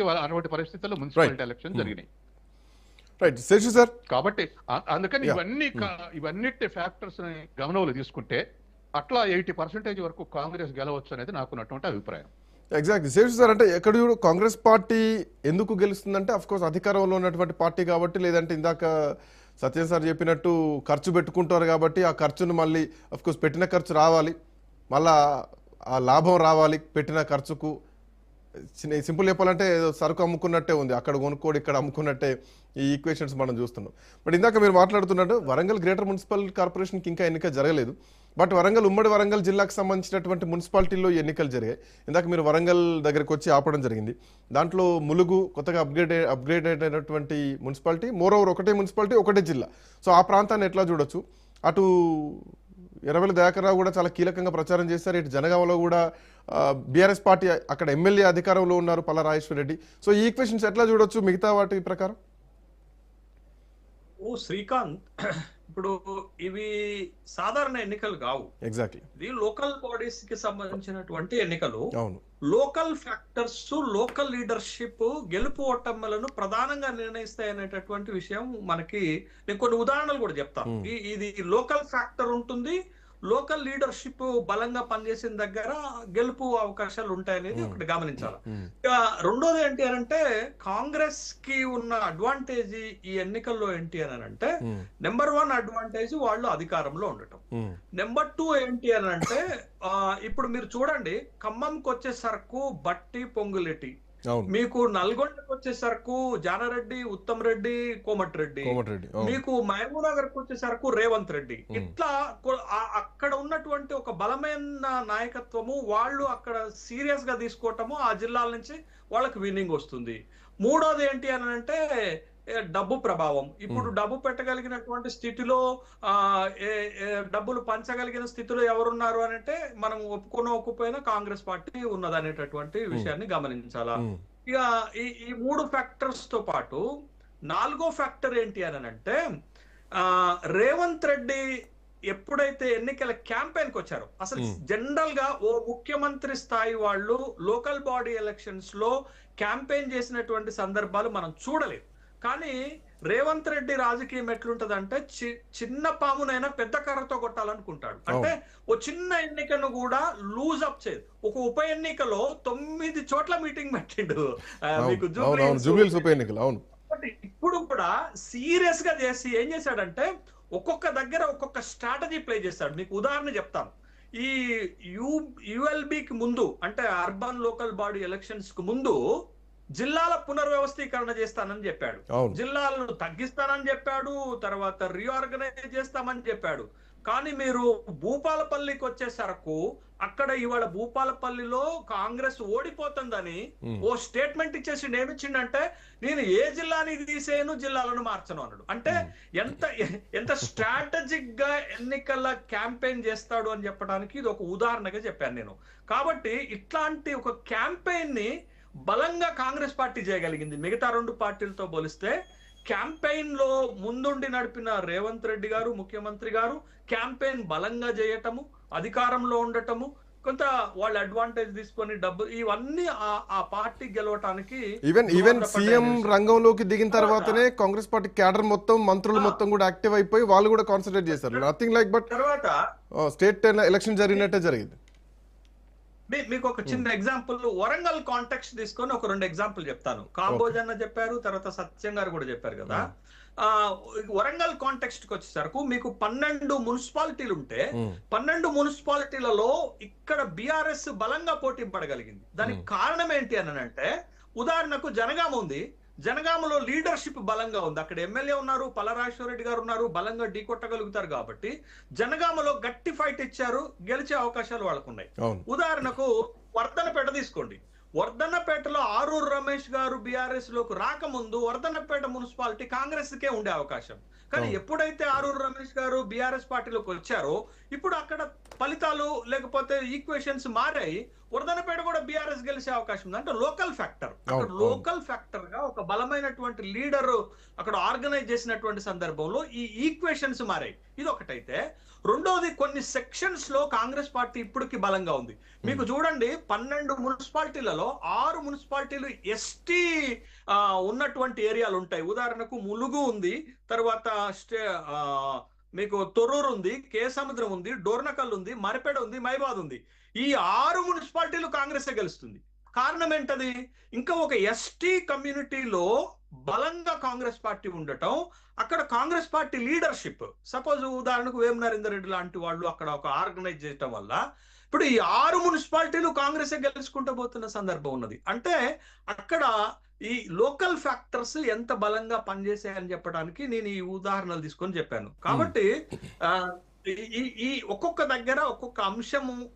అటువంటి పరిస్థితుల్లో municipality election జరిగినాయి. రైట్ శేషు సార్ కాబట్టి అందుకని. ఇవన్నీ కా- ఇవన్నిటి ఫ్యాక్టర్స్ గమనంలో తీసుకుంటే అట్లా ఎయిటీ పర్సెంటేజ్ వరకు కాంగ్రెస్ గెలవచ్చు అనేది నాకున్నటువంటి అభిప్రాయం. ఎగ్జాక్ట్లీ శేషు సార్ అంటే ఎక్కడ చూడు కాంగ్రెస్ పార్టీ ఎందుకు గెలుస్తుందంటే కోర్స్ అధికారంలో ఉన్నటువంటి పార్టీ కాబట్టి లేదంటే ఇందాక సత్య సార్ చెప్పినట్టు ఖర్చు పెట్టుకుంటారు కాబట్టి ఆ ఖర్చును మళ్ళీ కోర్స్ పెట్టిన ఖర్చు రావాలి. మళ్ళా ఆ లాభం రావాలి పెట్టిన ఖర్చుకు. చిన్న సింపుల్ చెప్పాలంటే ఏదో సరుకు అమ్ముకున్నట్టే ఉంది. అక్కడ కొనుక్కోడు ఇక్కడ అమ్ముకున్నట్టే ఈ ఈక్వేషన్స్ మనం చూస్తున్నాం. బట్ ఇందాక మీరు మాట్లాడుతున్నట్టు వరంగల్ గ్రేటర్ మున్సిపల్ కార్పొరేషన్కి ఇంకా ఎన్నిక జరగలేదు. బట్ వరంగల్ ఉమ్మడి వరంగల్ జిల్లాకు సంబంధించినటువంటి మున్సిపాలిటీల్లో ఎన్నికలు జరిగాయి. ఇందాక మీరు వరంగల్ దగ్గరకు వచ్చి ఆపడం జరిగింది. దాంట్లో ములుగు కొత్తగా అప్గ్రేడ్ అప్గ్రేడ్ అయినటువంటి మున్సిపాలిటీ మోర్ ఓవర్ ఒకటే మున్సిపాలిటీ ఒకటే జిల్లా. సో ఆ ప్రాంతాన్ని ఎట్లా చూడొచ్చు? అటు ఎర్రవెల్లి దయాకర్ రావు కూడా చాలా కీలకంగా ప్రచారం చేశారు. ఇటు జనగామలో కూడా బీఆర్ఎస్ పార్టీ అక్కడ ఎమ్మెల్యే అధికారంలో ఉన్నారు పల్ల రాజేశ్వర రెడ్డి. సో ఈ ఈక్వేషన్స్ ఎట్లా చూడొచ్చు? మిగతా వాటి ప్రకారం? ఓ శ్రీకాంత్ ఇప్పుడు ఇవి సాధారణ ఎన్నికలు కావు. ఎగ్జాక్ట్లీ ఇది లోకల్ బాడీస్కి సంబంధించినటువంటి ఎన్నికలు. అవును. లోకల్ ఫ్యాక్టర్స్ లోకల్ లీడర్షిప్ గెలుపు ఓటములను ప్రధానంగా నిర్ణయిస్తాయనేటటువంటి విషయం మనకి నేను కొన్ని ఉదాహరణలు కూడా చెప్తాను Hmm. ఇది లోకల్ ఫ్యాక్టర్ ఉంటుంది లోకల్ లీడర్షిప్ బలంగా పనిచేసిన దగ్గర గెలుపు అవకాశాలు ఉంటాయనేది. ఒకటి గమనించాలి. రెండోది ఏంటి అని అంటే కాంగ్రెస్కి ఉన్న అడ్వాంటేజ్ ఈ ఎన్నికల్లో ఏంటి అని అంటే నెంబర్ వన్ అడ్వాంటేజ్ వాళ్ళు అధికారంలో ఉండటం. నెంబర్ టూ ఏంటి అని అంటే ఇప్పుడు మీరు చూడండి ఖమ్మంకి వచ్చేసరకు బట్టి పొంగులెట్టి అవును మీకు నల్గొండకి వచ్చేసరకు జానారెడ్డి ఉత్తమ్ రెడ్డి కోమటిరెడ్డి అవును. మీకు మహబూబ్ నగర్కి వచ్చేసరకు రేవంత్ రెడ్డి. ఇట్లా అక్కడ ఉన్నటువంటి ఒక బలమైన నాయకత్వము వాళ్ళు అక్కడ సీరియస్గా తీసుకోవటము ఆ జిల్లాల నుంచి వాళ్ళకి విన్నింగ్ వస్తుంది. మూడోది ఏంటి అని అంటే డబ్బు ప్రభావం. ఇప్పుడు. డబ్బు పెట్టగలిగినటువంటి స్థితిలో డబ్బులు పంచగలిగిన స్థితిలో ఎవరున్నారు అని అంటే మనం ఒప్పుకున్న ఒప్పుపోయినా కాంగ్రెస్ పార్టీ ఉన్నదనేటటువంటి విషయాన్ని గమనించాలా? ఇక ఈ ఈ మూడు ఫ్యాక్టర్స్తో పాటు నాలుగో ఫ్యాక్టర్ ఏంటి అని అంటే ఆ, రేవంత్ రెడ్డి ఎప్పుడైతే ఎన్నికల క్యాంపెయిన్కి వచ్చారో అసలు. జనరల్గా ఓ ముఖ్యమంత్రి స్థాయి వాళ్ళు లోకల్ బాడీ ఎలక్షన్స్లో క్యాంపెయిన్ చేసినటువంటి సందర్భాలు మనం చూడలేదు. కానీ రేవంత్ రెడ్డి రాజకీయం ఎట్లుంటదంటే చి- చిన్న పామునైనా పెద్ద కర్రతో కొట్టాలనుకుంటాడు. అంటే ఓ చిన్న ఎన్నికను కూడా లూజ్ అప్ చేయదు. ఒక ఉప ఎన్నికలో తొమ్మిది చోట్ల మీటింగ్ పెట్టిండు. మీకు ఉప ఎన్నికలు అవును. ఇప్పుడు కూడా సీరియస్గా చేసి ఏం చేశాడంటే ఒక్కొక్క దగ్గర ఒక్కొక్క స్ట్రాటజీ ప్లే చేశాడు మీకు ఉదాహరణ చెప్తాను. ఈ యు యుఎల్బికి ముందు అంటే అర్బన్ లోకల్ బాడీ ఎలక్షన్స్కు ముందు జిల్లాల పునర్వ్యవస్థీకరణ చేస్తానని చెప్పాడు. జిల్లాలను తగ్గిస్తానని చెప్పాడు తర్వాత రీఆర్గనైజ్ చేస్తామని చెప్పాడు. కానీ మీరు భూపాలపల్లికి వచ్చేసరకు అక్కడ ఇవాళ భూపాలపల్లిలో కాంగ్రెస్ ఓడిపోతుందని ఓ స్టేట్మెంట్ ఇచ్చేసి ఏమిచ్చిండంటే నేను ఏ జిల్లాని తీసేయను జిల్లాలను మార్చను అన్నాడు. అంటే ఎంత ఎంత స్ట్రాటజిక్గా ఎన్నికల క్యాంపెయిన్ చేస్తాడు అని చెప్పడానికి ఇది ఒక ఉదాహరణగా చెప్పాను నేను. కాబట్టి ఇట్లాంటి ఒక క్యాంపెయిన్ని బలంగా కాంగ్రెస్ పార్టీ చేయగలిగింది మిగతా రెండు పార్టీలతో పోలిస్తే క్యాంపెయిన్లో ముందుండి నడిపిన రేవంత్ రెడ్డి గారు ముఖ్యమంత్రి గారు క్యాంపెయిన్ బలంగా చేయటము అధికారంలో ఉండటము కొంత వాళ్ళు అడ్వాంటేజ్ తీసుకొని డబ్బు ఇవన్నీ ఆ- పార్టీ గెలవటానికి ఈవెన్ ఈవెన్ సీఎం. రంగంలోకి దిగిన తర్వాతనే కాంగ్రెస్ పార్టీ క్యాడర్ మొత్తం మంత్రులు. మొత్తం కూడా యాక్టివ్ అయిపోయి వాళ్ళు కూడా కాన్సన్ట్రేట్ చేశారు నథింగ్ లైక్ బట్ తర్వాత స్టేట్ ఎలక్షన్ జరిగినట్టే జరిగింది మీకు ఒక చిన్న ఎగ్జాంపుల్ వరంగల్ కాంటెక్స్ట్ తీసుకొని ఒక రెండు ఎగ్జాంపుల్ చెప్తాను. కాంబోజ్ అన్న చెప్పారు తర్వాత సత్యం గారు కూడా చెప్పారు కదా. వరంగల్ కాంటెక్స్ట్కి వచ్చేసరికి మీకు పన్నెండు మున్సిపాలిటీలు ఉంటే పన్నెండు మున్సిపాలిటీలలో ఇక్కడ బిఆర్ఎస్ బలంగా పోటీ పడగలిగింది. దానికి. కారణం ఏంటి అని అంటే ఉదాహరణకు జనగామ ఉంది. జనగామలో లీడర్షిప్ బలంగా ఉంది. అక్కడ ఎమ్మెల్యే ఉన్నారు రెడ్డి గారు ఉన్నారు బలంగా ఢీకొట్టగలుగుతారు కాబట్టి జనగామలో గట్టి ఫైట్ ఇచ్చారు గెలిచే అవకాశాలు వాళ్ళకు ఉన్నాయి ఉదాహరణకు వర్ధనపేట తీసుకోండి. వర్ధన్నపేటలో ఆరూరు రమేష్ గారు బీఆర్ఎస్లోకి రాకముందు వర్ధన్నపేట మున్సిపాలిటీ కాంగ్రెస్ కే ఉండే అవకాశం. కానీ. ఎప్పుడైతే ఆరూరు రమేష్ గారు బీఆర్ఎస్ పార్టీలోకి వచ్చారో ఇప్పుడు అక్కడ ఫలితాలు లేకపోతే ఈక్వేషన్స్ మారాయి. వర్ధనపేట కూడా బీఆర్ఎస్ గెలిచే అవకాశం ఉంది. అంటే లోకల్ ఫ్యాక్టర్ అక్కడ. లోకల్ ఫ్యాక్టర్గా ఒక బలమైనటువంటి లీడర్ అక్కడ ఆర్గనైజ్ చేసినటువంటి సందర్భంలో ఈ ఈక్వేషన్స్ మారాయి. ఇది ఒకటైతే రెండోది కొన్ని సెక్షన్స్లో కాంగ్రెస్ పార్టీ ఇప్పటికి బలంగా ఉంది. మీకు చూడండి పన్నెండు మున్సిపాలిటీలలో ఆరు మున్సిపాలిటీలు ఎస్టీ ఉన్నటువంటి ఏరియాలు ఉంటాయి. ఉదాహరణకు ములుగు ఉంది తర్వాత మీకు తొర్రూరు ఉంది కేసముద్రం ఉంది డోర్నకల్ ఉంది మరిపేడ ఉంది మైబాద్ ఉంది. ఈ ఆరు మున్సిపాలిటీలు కాంగ్రెసే గెలుస్తుంది. కారణం ఏంటది? ఇంకా ఒక ఎస్టీ కమ్యూనిటీలో బలంగా కాంగ్రెస్ పార్టీ ఉండటం అక్కడ కాంగ్రెస్ పార్టీ లీడర్షిప్. సపోజ్ ఉదాహరణకు వేమ నరేందర్ రెడ్డి లాంటి వాళ్ళు అక్కడ ఒక ఆర్గనైజ్ చేయటం వల్ల ఇప్పుడు ఈ ఆరు మున్సిపాలిటీలు కాంగ్రెస్ గెలుచుకుంటూ పోతున్న సందర్భం ఉన్నది. అంటే అక్కడ ఈ లోకల్ ఫ్యాక్టర్స్ ఎంత బలంగా పనిచేసాయని చెప్పడానికి నేను ఈ ఉదాహరణలు తీసుకొని చెప్పాను. కాబట్టి ఈ- ఒక్కొక్క దగ్గర ఒక్కొక్క అంశము